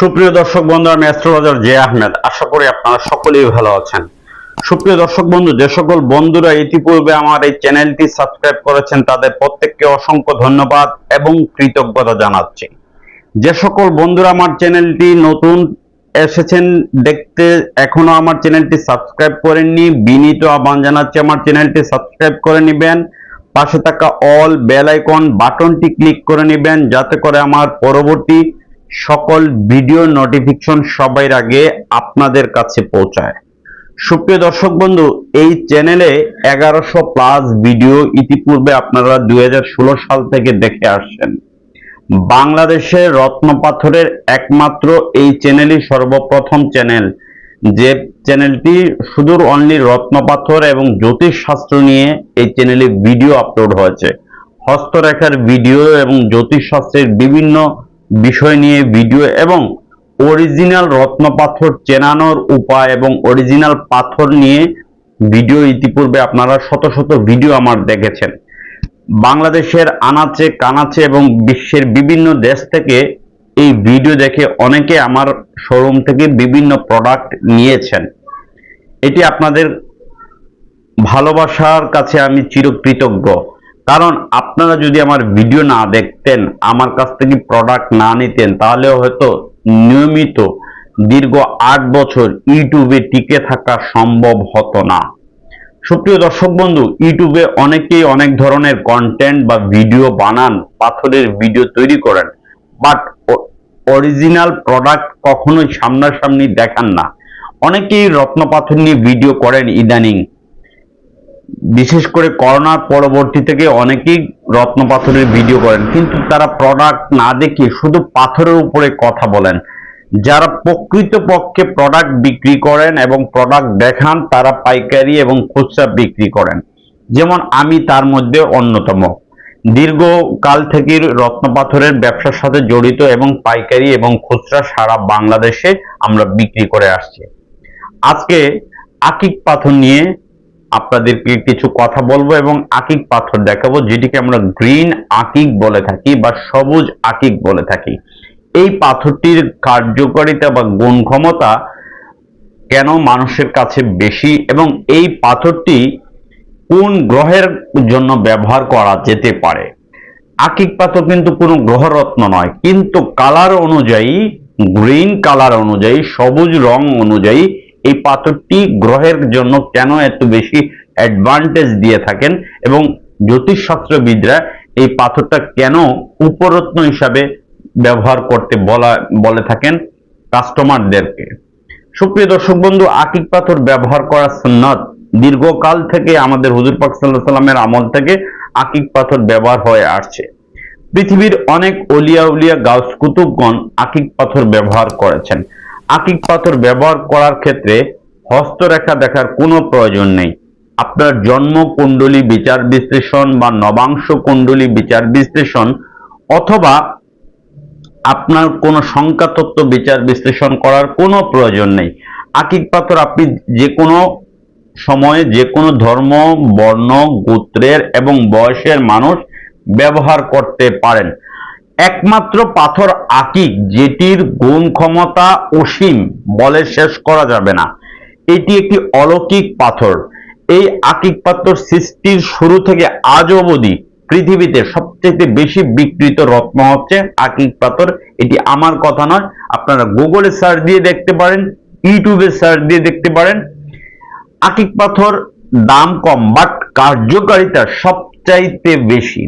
সুপ্রিয় দর্শক বন্ধু, আমি অ্যাস্ট্রোলজার জে আহমেদ। আশা করি আপনারা সকলেই ভালো আছেন। সুপ্রিয় দর্শক বন্ধু, যে সকল বন্ধুরা ইতিপূর্বে আমার এই চ্যানেলটি সাবস্ক্রাইব করেছেন, তাদের প্রত্যেককে অসংখ্য ধন্যবাদ এবং কৃতজ্ঞতা জানাচ্ছি। যে সকল বন্ধুরা আমার চ্যানেলটি নতুন এসেছেন, দেখতে এখনও আমার চ্যানেলটি সাবস্ক্রাইব করেননি, বিনীত আহ্বান জানাচ্ছি আমার চ্যানেলটি সাবস্ক্রাইব করে নেবেন। পাশে থাকা অল বেল আইকন বাটনটি ক্লিক করে নেবেন, যাতে করে আমার পরবর্তী সকল ভিডিও নোটিফিকেশন সবার আগে আপনাদের কাছে পৌঁছায়। সুপ্রিয় দর্শক বন্ধু, এই চ্যানেলে এগারোশো প্লাস ভিডিও ইতিপূর্বে আপনারা দুই হাজার ষোলো সাল থেকে দেখে আসছেন। বাংলাদেশের রত্নপাথরের একমাত্র এই চ্যানেলই সর্বপ্রথম চ্যানেল যে চ্যানেলটি সুদূর অনলি রত্নপাথর এবং জ্যোতিষ শাস্ত্র নিয়ে এই চ্যানেলে ভিডিও আপলোড হয়েছে। হস্তরেখার ভিডিও এবং জ্যোতিষ শাস্ত্রের বিভিন্ন বিষয় নিয়ে ভিডিও এবং অরিজিনাল রত্ন পাথর চেনানোর উপায় এবং অরিজিনাল পাথর নিয়ে ভিডিও ইতিপূর্বে আপনারা শত শত ভিডিও আমার দেখেছেন। বাংলাদেশের আনাচে, কানাচে এবং বিশ্বের বিভিন্ন দেশ থেকে এই ভিডিও দেখে অনেকে আমার শোরুম থেকে বিভিন্ন প্রোডাক্ট নিয়েছেন। এটি আপনাদের ভালোবাসার কাছে আমি চিরকৃতজ্ঞ। কারণ আপনারা যদি আমার ভিডিও না দেখতেন, আমার কাছ থেকে প্রোডাক্ট না নিতেন, তাহলে হয়তো নিয়মিত দীর্ঘ আট বছর ইউটিউবে টিকে থাকা সম্ভব হতো না। সুপ্রিয় দর্শক বন্ধু, ইউটিউবে অনেকেই অনেক ধরনের কন্টেন্ট বা ভিডিও বানান, পাথরের ভিডিও তৈরি করেন বাট অরিজিনাল প্রোডাক্ট কখনোই সামনাসামনি দেখান না। অনেকেই রত্ন পাথর নিয়ে ভিডিও করেন ইদানিং। বিশেষ করে করোনার পরবর্তী থেকে অনেকেই রত্ন পাথরের ভিডিও করেন, কিন্তু তারা প্রোডাক্ট না দেখে শুধু পাথরের উপরে কথা বলেন। যারা প্রকৃত পক্ষে প্রোডাক্ট বিক্রি করেন এবং প্রোডাক্ট দেখান, তারা পাইকারি এবং খুচরা বিক্রি করেন। যেমন আমি তার মধ্যে অন্যতম। দীর্ঘকাল থেকে রত্ন পাথরের ব্যবসার সাথে জড়িত এবং পাইকারি এবং খুচরা সারা বাংলাদেশে আমরা বিক্রি করে আসছি। আজকে আকিক পাথর নিয়ে আপনাদেরকে কিছু কথা বলব এবং আকিক পাথর দেখাবো, যেটিকে আমরা গ্রিন আকিক বলে থাকি বা সবুজ আকিক বলে থাকি। এই পাথরটির কার্যকারিতা বা গুণ ক্ষমতা কেন মানুষের কাছে বেশি এবং এই পাথরটি কোন গ্রহের জন্য ব্যবহার করা যেতে পারে? আকিক পাথর কিন্তু কোনো গ্রহরত্ন নয়, কিন্তু কালার অনুযায়ী, গ্রিন কালার অনুযায়ী, সবুজ রং অনুযায়ী এই পাথরটি গ্রহের জন্য কেন এত বেশি অ্যাডভান্টেজ দিয়ে থাকেন এবং জ্যোতিষশাস্ত্রবিদরা এই পাথরটা কেন উপরত্ন হিসাবে ব্যবহার করতে বলা, বলে থাকেন কাস্টমারদেরকে? সুপ্রিয় দর্শক বন্ধু, আকিক পাথর ব্যবহার করা সুন্নত। দীর্ঘকাল থেকে আমাদের হুজুর পাক সাল্লাহ সাল্লামের আমল থেকে আকিক পাথর ব্যবহার হয়ে আসছে। পৃথিবীর অনেক অলিয়া উলিয়া গাউস কুতুবগণ আকিক পাথর ব্যবহার করেছেন। আকিক পাথর ব্যবহার করার ক্ষেত্রে হস্তরেখা দেখার কোনো প্রয়োজন নেই। আপনার জন্ম কুণ্ডলী বিচার বিশ্লেষণ বা নবাংশ কুণ্ডলী বিচার বিশ্লেষণ অথবা আপনার কোনো সংখ্যা তত্ত্ব বিচার বিশ্লেষণ করার কোনো প্রয়োজন নেই। আকিক পাথর আপনি যে কোনো সময়ে যে কোনো ধর্ম, বর্ণ, গোত্রের এবং বয়সের মানুষ ব্যবহার করতে পারেন। একমাত্র পাথর আকিক, যেটির গুণ ক্ষমতা অসীম, বলে শেষ করা যাবে না। এটি একটি অলৌকিক পাথর। এই আকিক পাথর সৃষ্টির শুরু থেকে আজ অবধি পৃথিবীতে সবচেয়ে বেশি বিকৃত রত্ন হচ্ছে আকিক পাথর। এটি আমার কথা নয়, আপনারা গুগলে সার্চ দিয়ে দেখতে পারেন, ইউটিউবে সার্চ দিয়ে দেখতে পারেন। আকিক পাথর দাম কম, বাট কার্যকারিতা সবচাইতে বেশি।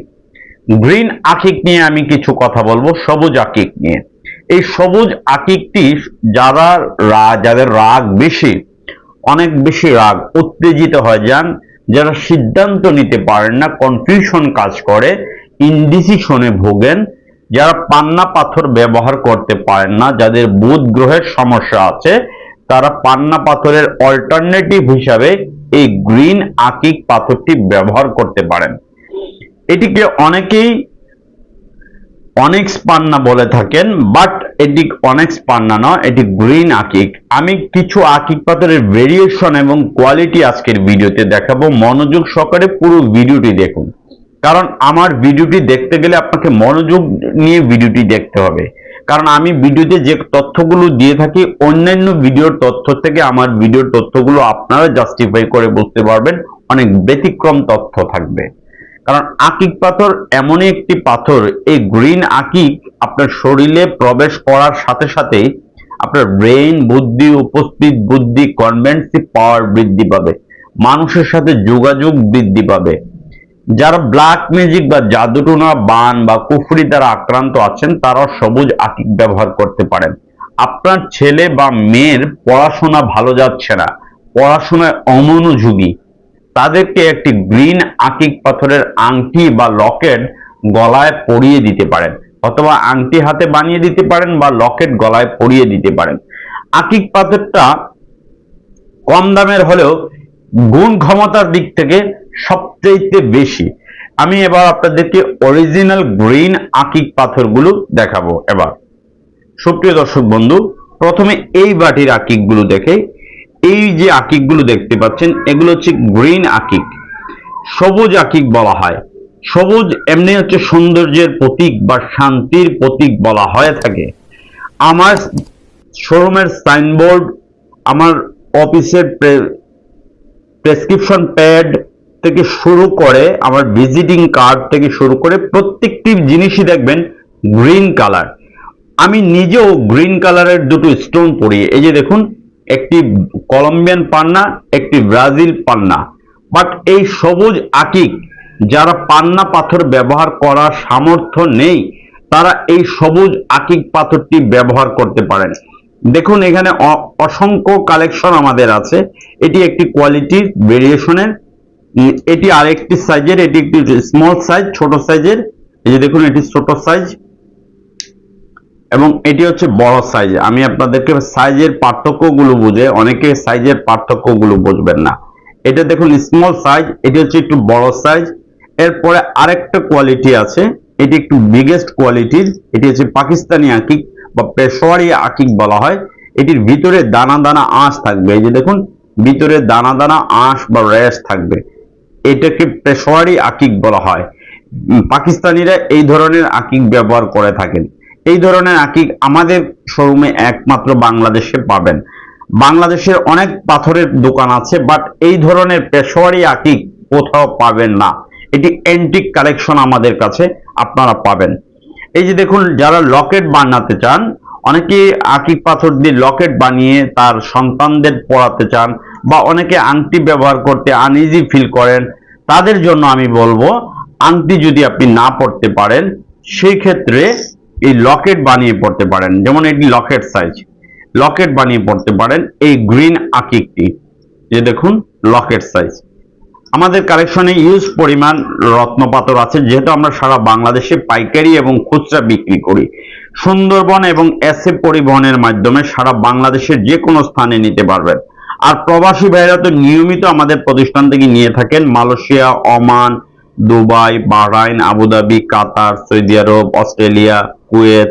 গ্রিন আকিক নিয়ে আমি কিছু কথা বলব, সবুজ আকিক নিয়ে। এই সবুজ আকিকটি যারা রা- যাদের রাগ বেশি, অনেক বেশি রাগ, উত্তেজিত হয়ে যান, যারা সিদ্ধান্ত নিতে পারেন না কনফিউশন কাজ করে ইনডিসিশনে ভোগেন, যারা পান্না পাথর ব্যবহার করতে পারেন না, যাদের বুধ গ্রহের সমস্যা আছে, তারা পান্না পাথরের অল্টারনেটিভ হিসাবে এই গ্রিন আকিক পাথরটি ব্যবহার করতে পারেন। এটিকে অনেকেই অনেক্স পান্না বলে থাকেন, বাট এটি অনেক্স পান্না নয়, এটি গ্রিন আকিক। আমি কিছু আকিক পাথরের ভেরিয়েশন এবং কোয়ালিটি আজকের ভিডিওতে দেখাবো। মনোযোগ সহকারে পুরো ভিডিওটি দেখুন। কারণ আমার ভিডিওটি দেখতে গেলে আপনাকে মনোযোগ নিয়ে ভিডিওটি দেখতে হবে। কারণ আমি ভিডিওতে যে তথ্যগুলো দিয়ে থাকি, অন্যান্য ভিডিওর তথ্য থেকে আমার ভিডিওর তথ্যগুলো আপনারা জাস্টিফাই করে বুঝতে পারবেন। অনেক ব্যতিক্রম তথ্য থাকবে। কারণ আকিক পাথর এমনই একটি পাথর, এই গ্রিন আকিক আপনার শরীরে প্রবেশ করার সাথে সাথেই আপনার ব্রেন বুদ্ধি, উপস্থিত বুদ্ধি, কনভেন্সি পাওয়ার বৃদ্ধি পাবে, মানুষের সাথে যোগাযোগ বৃদ্ধি পাবে। যারা ব্ল্যাক ম্যাজিক বা জাদুটোনা, বান বা কুফরি দ্বারা আক্রান্ত আছেন, তারাও সবুজ আকিক ব্যবহার করতে পারেন। আপনার ছেলে বা মেয়ের পড়াশোনা ভালো যাচ্ছে না, পড়াশোনায় অমনোযোগী তাদেরকে একটি গ্রিন আকিক পাথরের আংটি বা লকেট গলায় পরিয়ে দিতে পারেন, অথবা আংটি হাতে বানিয়ে দিতে পারেন বা লকেট গলায় পরিয়ে দিতে পারেন। আকিক পাথরটা কম দামের হলেও গুণ ক্ষমতার দিক থেকে সবচেয়ে বেশি। আমি এবার আপনাদেরকে অরিজিনাল গ্রিন আকিক পাথরগুলো দেখাবো। এবার সুপ্রিয় দর্শক বন্ধু, প্রথমে এই বাটির আকিকগুলো দেখে এই যে আকিকগুলো দেখতে পাচ্ছেন, এগুলো হচ্ছে গ্রিন আকিক। সবুজ আকিক বলা হয়। সবুজ এমনি হচ্ছে সৌন্দর্যের প্রতীক বা শান্তির প্রতীক বলা হয়ে থাকে। আমার শোরুমের সাইনবোর্ড, আমার অফিসের প্রেসক্রিপশন প্যাড থেকে শুরু করে, আমার ভিজিটিং কার্ড থেকে শুরু করে প্রত্যেকটি জিনিসই দেখবেন গ্রিন কালার। আমি নিজেও গ্রিন কালারের দুটো স্টোন পরি এই যে দেখুন একটি কলম্বিয়ান পান্না, একটি ব্রাজিল পান্না। বাট এই সবুজ আকিক, যারা পান্না পাথর ব্যবহার করার সামর্থ্য নেই, তারা এই সবুজ আকিক পাথরটি ব্যবহার করতে পারেন। দেখুন, এখানে অসংখ্য কালেকশন আমাদের আছে। এটি একটি কোয়ালিটির ভেরিয়েশনের এটি আরেকটি সাইজের এটি একটি স্মল সাইজ ছোট সাইজের এই যে দেখুন, এটি ছোট সাইজ এবং এটি হচ্ছে বড় সাইজ আমি আপনাদেরকে সাইজের পার্থক্যগুলো বুঝে, অনেকে সাইজের পার্থক্যগুলো বুঝবেন না। এটা দেখুন স্মল সাইজ এটি হচ্ছে একটু বড় সাইজ এরপরে আরেকটা কোয়ালিটি আছে, এটি একটু বিগেস্ট কোয়ালিটির এটি হচ্ছে পাকিস্তানি আকিক বা পেশোয়ারি আকিক বলা হয়। এটির ভিতরে দানা দানা আঁশ থাকবে। এই যে দেখুন, ভিতরে দানা দানা আঁশ বা র্যাশ থাকবে। এটাকে পেশোয়ারি আকিক বলা হয়। পাকিস্তানিরা এই ধরনের আকিক ব্যবহার করে থাকেন। এই ধরনের আকিক আমাদের শোরুমে একমাত্র বাংলাদেশে পাবেন। বাংলাদেশের অনেক পাথরের দোকান আছে বাট এই ধরনের পেশোয়ারি আকিক কোথাও পাবেন না। এটি অ্যান্টিক কালেকশন আমাদের কাছে আপনারা পাবেন। এই যে দেখুন, যারা লকেট বানাতে চান, অনেকে আকিক পাথর দিয়ে লকেট বানিয়ে তার সন্তানদের পড়াতে চান, বা অনেকে আংটি ব্যবহার করতে আনইজি ফিল করেন, তাদের জন্য আমি বলব, আংটি যদি আপনি না পড়তে পারেন, সেই ক্ষেত্রে এই লকেট বানিয়ে পড়তে পারেন, যেমন এটি লকেট সাইজ। লকেট বানিয়ে পড়তে পারেন এই গ্রিন আকিকটি যে দেখুন, লকেট সাইজ। আমাদের কালেকশনে ইউজ পরিমাণ রত্নপাথর আছে, যেহেতু আমরা সারা বাংলাদেশে পাইকারি এবং খুচরা বিক্রি করি। সুন্দরবন এবং এসে পরিবহনের মাধ্যমে সারা বাংলাদেশের যে কোনো স্থানে নিতে পারবেন। আর প্রবাসী ভাইরা তো নিয়মিত আমাদের প্রতিষ্ঠান থেকে নিয়ে থাকেন, Malaysia, Oman Dubai, Bahrain, Abu Dhabi, Qatar, Saudi আরব, অস্ট্রেলিয়া, কুয়েত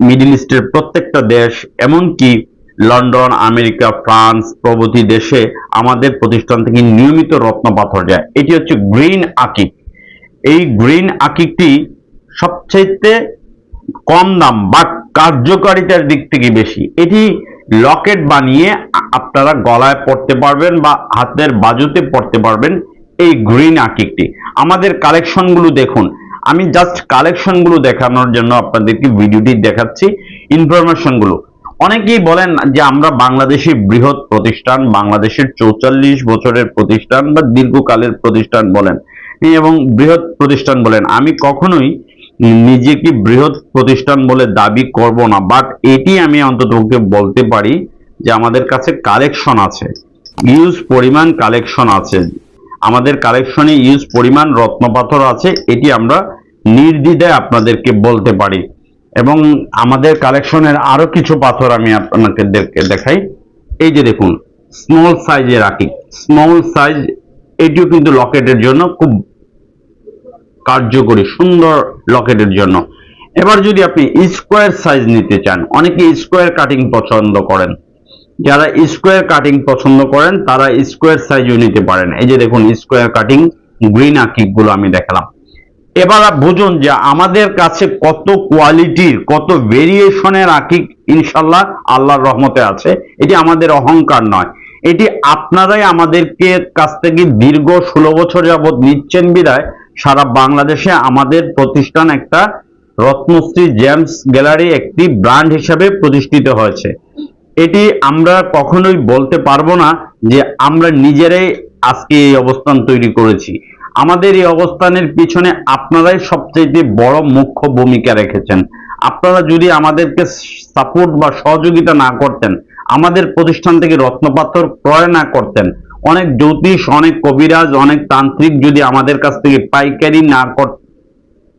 মিডল ইস্টের প্রত্যেকটা দেশ, এমনকি লন্ডন, আমেরিকা, ফ্রান্স প্রভৃতি দেশে আমাদের প্রতিষ্ঠান থেকে নিয়মিত রত্ন পাথর যায়। এটি হচ্ছে গ্রিন আকিক। এই গ্রিন আকিকটি সবচাইতে কম দাম বা কার্যকারিতার দিক থেকে বেশি। এটি লকেট বানিয়ে আপনারা গলায় পড়তে পারবেন বা হাতের বাজুতে পড়তে পারবেন। এই গ্রিন আকিকটি আমাদের কালেকশনগুলো দেখুন। আমি জাস্ট কালেকশনগুলো দেখানোর জন্য আপনাদেরকে ভিডিওটি দেখাচ্ছি ইনফরমেশনগুলো অনেকেই বলেন যে আমরা বাংলাদেশের বৃহৎ প্রতিষ্ঠান, বাংলাদেশের চৌচল্লিশ বছরের প্রতিষ্ঠান বা দীর্ঘকালের প্রতিষ্ঠান বলেন। এবং বৃহৎ প্রতিষ্ঠান বলেন। আমি কখনোই নিজেকে বৃহৎ প্রতিষ্ঠান বলে দাবি করব না বাট এটি আমি অন্তত বলতে পারি যে আমাদের কাছে কালেকশন আছে। ইউজ পরিমাণ কালেকশন আছে। আমাদের কালেকশনে ইউজ পরিমাণ রত্নপাথর আছে, এটি আমরা নির্দ্বিধায় আপনাদেরকে বলতে পারি। এবং আমাদের কালেকশনের আরও কিছু পাথর আমি আপনাকে দেখাই। এই যে দেখুন স্মল সাইজের রাখি স্মল সাইজ এটিও কিন্তু লকেটের জন্য খুব কার্যকরী, সুন্দর লকেটের জন্য। এবার যদি আপনি স্কোয়ার সাইজ নিতে চান, অনেকে স্কোয়ার কাটিং পছন্দ করেন। যারা স্কোয়ার কাটিং পছন্দ করেন, তারা স্কোয়ার সাইজও নিতে পারেন। এই যে দেখুন স্কোয়ার কাটিং গ্রিন আকিকগুলো আমি দেখালাম। এবার বুঝুন যে আমাদের কাছে কত কোয়ালিটির কত ভেরিয়েশনের আকিক ইনশাল্লাহ আল্লাহর রহমতে আছে। এটি আমাদের অহংকার নয়। এটি আপনারাই আমাদেরকে কাছ থেকে দীর্ঘ ষোলো বছর যাবৎ নিচ্ছেন বিদায় সারা বাংলাদেশে আমাদের প্রতিষ্ঠান একটা রত্নশ্রী জেমস গ্যালারি একটি ব্র্যান্ড হিসাবে প্রতিষ্ঠিত হয়েছে। এটি আমরা কখনোই বলতে পারব না যে আমরা নিজেরাই আজকে এই অবস্থান তৈরি করেছি। আমাদের এই অবস্থানের পিছনে আপনারাই সবচেয়ে বড় মুখ্য ভূমিকা রেখেছেন। আপনারা যদি আমাদেরকে সাপোর্ট বা সহযোগিতা না করতেন, আমাদের প্রতিষ্ঠান থেকে রত্নপাথর ক্রয় না করতেন, অনেক জ্যোতিষ, অনেক কবিরাজ, অনেক তান্ত্রিক যদি আমাদের কাছ থেকে পাইকারি না কর-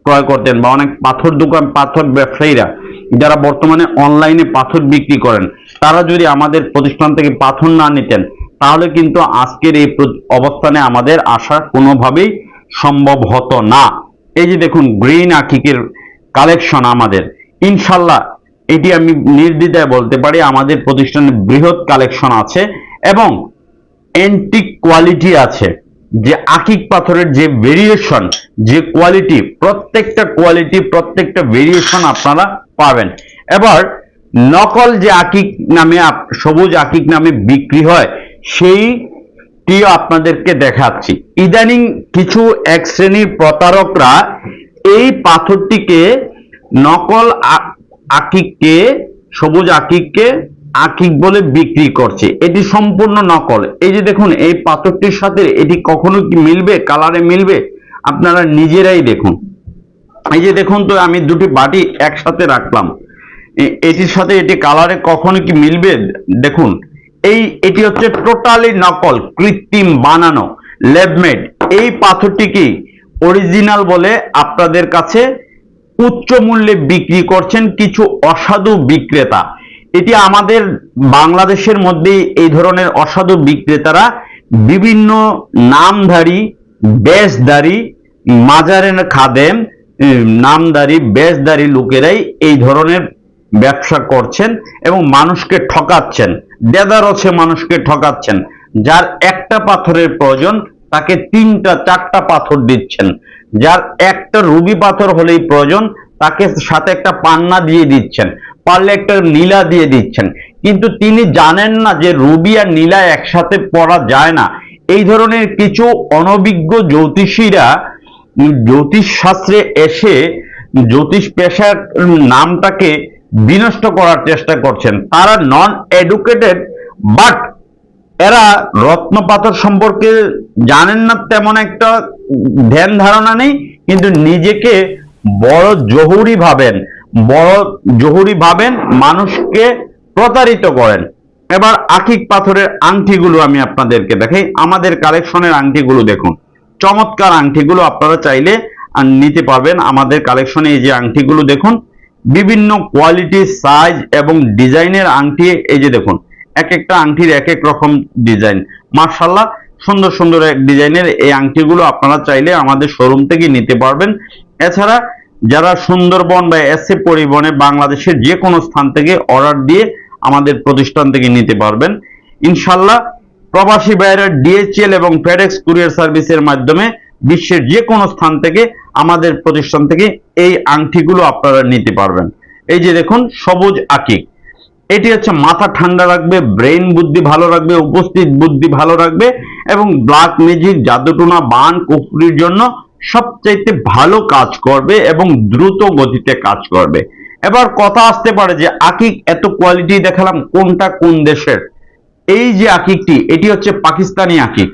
ক্রয় করতেন বা অনেক পাথর দোকান, পাথর ব্যবসায়ীরা যারা বর্তমানে অনলাইনে পাথর বিক্রি করেন, তারা যদি আমাদের প্রতিষ্ঠান থেকে পাথর না নিতেন, তাহলে কিন্তু আজকের এই অবস্থানে আমাদের আসা কোনোভাবেই সম্ভব হতো না। এই যে দেখুন গ্রিন আকিকের কালেকশন আমাদের। ইনশাল্লাহ এটি আমি নির্দ্বিধায় বলতে পারি, আমাদের প্রতিষ্ঠানে বৃহৎ কালেকশন আছে এবং অ্যান্টিক কোয়ালিটি আছে। যে আকিক পাথরের যে ভেরিয়েশন যে কোয়ালিটি প্রত্যেকটা কোয়ালিটি প্রত্যেকটা ভেরিয়েশন আপনারা পাবেন। এবার, নকল যে আকিক নামে সবুজ আকিক নামে বিক্রি হয় সেইটিও আপনাদেরকে দেখাচ্ছি। ইদানিং কিছু এক শ্রেণির প্রতারকরা এই পাথরটিকে নকল আকিককে, সবুজ আকিককে আকিক বলে বিক্রি করছে। এটি সম্পূর্ণ নকল। এই যে দেখুন, এই পাথরটির সাথে এটি কখনো কি মিলবে? কালারে মিলবে? আপনারা নিজেরাই দেখুন। এই যে দেখুন তো, আমি দুটি বাটি একসাথে রাখলাম। এটির সাথে এটি কালারে কখনো কি মিলবে? দেখুন। এই, এটি হচ্ছে টোটালি নকল, কৃত্রিম বানানো লেবমেড এই পাথরটি কি অরিজিনাল বলে আপনাদের কাছে উচ্চ মূল্যে বিক্রি করছেন কিছু অসাধু বিক্রেতা। এটি আমাদের বাংলাদেশের মধ্যে এই ধরনের অসাধু বিক্রেতারা বিভিন্ন নামধারী বেশধারী মাজারের খাদেম উম, নামধারী বেশধারী লোকেরাই এই ধরনের ব্যবসা করছেন এবং মানুষকে ঠকাচ্ছেন। দেদারছে মানুষকে ঠকাচ্ছেন। যার একটা পাথরের প্রয়োজন তাকে তিনটা চারটা পাথর দিচ্ছেন। যার একটা রুবি পাথর হলেই প্রয়োজন তাকে সাথে একটা পান্না দিয়ে দিচ্ছেন। পারলে একটা নীলা দিয়ে দিচ্ছেন। কিন্তু তিনি জানেন না যে রুবি আর নীলা একসাথে পড়া যায় না। এই ধরনের কিছু অনভিজ্ঞ জ্যোতিষীরা উম, জ্যোতিষ শাস্ত্রে এসে জ্যোতিষ পেশার নামটাকে বিনষ্ট করার চেষ্টা করছেন। তারা নন এডুকেটেড বাট এরা রত্নপাথর সম্পর্কে জানেন না তেমন একটা ধ্যান ধারণা নেই কিন্তু নিজেকে বড় জহুরি ভাবেন। বড় জহুরি ভাবেন, মানুষকে প্রতারিত করেন। এবার আকিক পাথরের আংটিগুলো আমি আপনাদেরকে দেখাই। আমাদের কালেকশনের আংটিগুলো দেখুন। চমৎকার আংটিগুলো আপনারা চাইলে নিতে পারবেন। আমাদের কালেকশনে এই যে আংটিগুলো দেখুন, বিভিন্ন কোয়ালিটি, সাইজ এবং ডিজাইনের আংটি, এই যে দেখুন এক একটা আংটির এক এক রকম ডিজাইন। মার্শাল্লাহ সুন্দর সুন্দর এক ডিজাইনের এই আংটিগুলো আপনারা চাইলে আমাদের শোরুম থেকে নিতে পারবেন। এছাড়া যারা সুন্দরবন বা এসএ পরিবহনে বাংলাদেশের যে কোনো স্থান থেকে অর্ডার দিয়ে আমাদের প্রতিষ্ঠান থেকে নিতে পারবেন। ইনশাল্লাহ প্রবাসী বাইরের ডিএচএল এবং ফেডেক্স কুরিয়ার সার্ভিসের মাধ্যমে বিশ্বের যে কোনো স্থান থেকে আমাদের প্রতিষ্ঠান থেকে এই আংটিগুলো আপনারা নিতে পারবেন। এই যে দেখুন, সবুজ আকিক এটি হচ্ছে মাথা ঠান্ডা রাখবে ব্রেন বুদ্ধি ভালো রাখবে, উপস্থিত বুদ্ধি ভালো রাখবে এবং ব্ল্যাক ম্যাজিক জাদুটোনা, বান, কুকুরির জন্য সবচাইতে ভালো কাজ করবে এবং দ্রুত গতিতে কাজ করবে। এবার কথা আসতে পারে যে আকিক এত কোয়ালিটি দেখালাম কোনটা কোন দেশের? এই যে আকিকটি, এটি হচ্ছে পাকিস্তানি আকিক।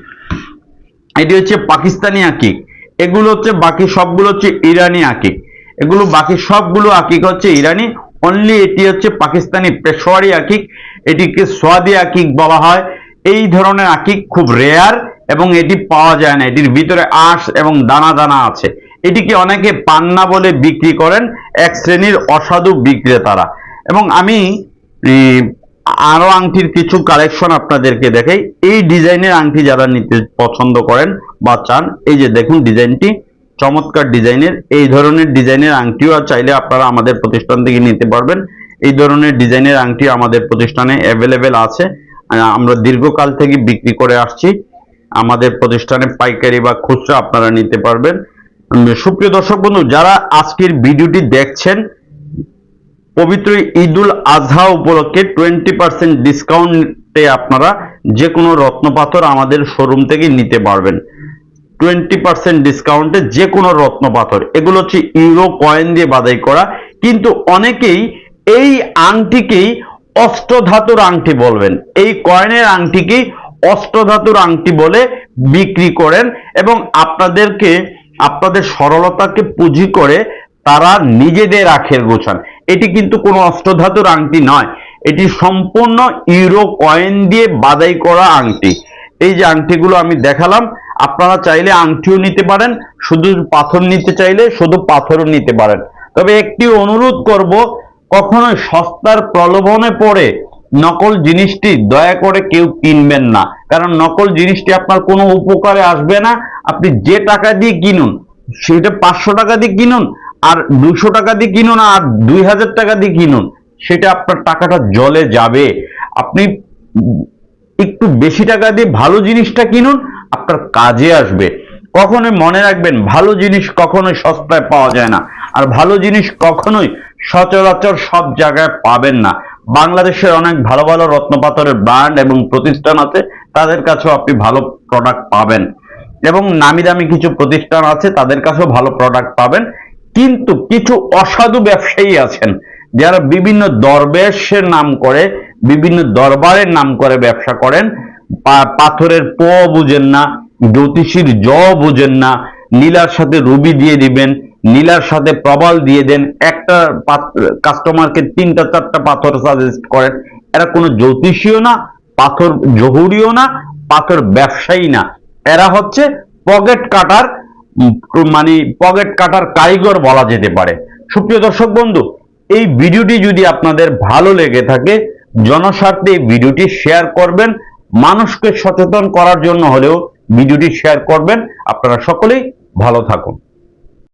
এটি হচ্ছে পাকিস্তানি আকিক। এগুলো হচ্ছে বাকি সবগুলো হচ্ছে ইরানি আকিক। এগুলো বাকি সবগুলো আকিক হচ্ছে ইরানি। অনলি এটি হচ্ছে পাকিস্তানি পেশোয়ারি আকিক। এটিকে সোয়াদি আকিক বলা হয়। এই ধরনের আকিক খুব রেয়ার এবং এটি পাওয়া যায় না। এটির ভিতরে আঁশ এবং দানা দানা আছে। এটিকে অনেকে পান্না বলে বিক্রি করেন। এক শ্রেণির অসাধু বিক্রেতারা। এবং আমি এই, আরও আংটির কিছু কালেকশন আপনাদেরকে দেখাই। এই ডিজাইনের আংটি যারা নিতে পছন্দ করেন বা চান এই যে দেখুন ডিজাইনটি চমৎকার ডিজাইনের। এই ধরনের ডিজাইনের আংটিও চাইলে আপনারা আমাদের প্রতিষ্ঠান থেকে নিতে পারবেন। এই ধরনের ডিজাইনের আংটি আমাদের প্রতিষ্ঠানে অ্যাভেলেবেল আছে। আমরা দীর্ঘকাল থেকে বিক্রি করে আসছি। আমাদের প্রতিষ্ঠানে পাইকারি বা খুচরা আপনারা নিতে পারবেন। সুপ্রিয় দর্শক বন্ধু, যারা আজকের ভিডিওটি দেখছেন, পবিত্র ঈদুল আজহা উপলক্ষে টোয়েন্টি পার্সেন্ট ডিসকাউন্টে আপনারা যে কোনো রত্নপাথর আমাদের শোরুম থেকে নিতে পারবেন। টোয়েন্টি পার্সেন্ট ডিসকাউন্টে যে কোনো রত্ন পাথর এগুলো হচ্ছে ইউরো কয়েন দিয়ে বাদাই করা। কিন্তু অনেকেই এই আংটিকেই অষ্টধাতুর আংটি বলবেন। এই কয়েনের আংটিকেই অষ্টধাতুর আংটি বলে বিক্রি করেন এবং আপনাদেরকে, আপনাদের সরলতাকে পুঁজি করে তারা নিজেদের আখের গোছান। এটি কিন্তু কোনো অষ্টধাতুর আংটি নয়। এটি সম্পূর্ণ ইউরো কয়েন দিয়ে বাদাই করা আংটি। এই যে আংটিগুলো আমি দেখালাম, আপনারা চাইলে আংটিও নিতে পারেন, শুধু পাথর নিতে চাইলে শুধু পাথরও নিতে পারেন। তবে একটি অনুরোধ করব কখনোই সস্তার প্রলোভনে পড়ে নকল জিনিসটি দয়া করে কেউ কিনবেন না। কারণ নকল জিনিসটি আপনার কোনো উপকারে আসবে না। আপনি যে টাকা দিয়ে কিনুন, সেটা পাঁচশো টাকা দিয়ে কিনুন, আর দুশো টাকা দিয়ে কিনুন, আর দুই হাজার টাকা দিয়ে কিনুন, সেটা আপনার টাকাটা জলে যাবে। আপনি একটু বেশি টাকা দিয়ে ভালো জিনিসটা কিনুন, আপনার কাজে আসবে। কখনোই মনে রাখবেন, ভালো জিনিস কখনোই সস্তায় পাওয়া যায় না। আর ভালো জিনিস কখনোই সচরাচর সব জায়গায় পাবেন না। বাংলাদেশের অনেক ভালো ভালো রত্নপাথরের ব্র্যান্ড এবং প্রতিষ্ঠান আছে, তাদের কাছেও আপনি ভালো প্রোডাক্ট পাবেন। এবং নামি দামি কিছু প্রতিষ্ঠান আছে, তাদের কাছেও ভালো প্রোডাক্ট পাবেন। কিন্তু কিছু অসাধু ব্যবসায়ী আছেন, যারা বিভিন্ন দরবেশের নাম করে, বিভিন্ন দরবারের নাম করে ব্যবসা করেন। পাথরের প বুঝেন না, জ্যোতিষীর জ বুঝেন না, নীলার সাথে রুবি দিয়ে দিবেন নীলার সাথে প্রবাল দিয়ে দেন। একটা কাস্টমারকে তিনটা, চারটা পাথর সাজেস্ট করেন। এরা কোনো জ্যোতিষীও না, পাথর জহুরিও না, পাথর ব্যবসায়ী না। এরা হচ্ছে পকেট কাটার মানে পকেট কাটার কারিগর বলা যেতে পারে। সুপ্রিয় দর্শক বন্ধু, এই ভিডিওটি যদি আপনাদের ভালো লেগে থাকে, জনস্বার্থে এই ভিডিওটি শেয়ার করবেন। মানুষকে সচেতন করার জন্য হলেও ভিডিওটি শেয়ার করবেন। আপনারা সকলেই ভালো থাকুন।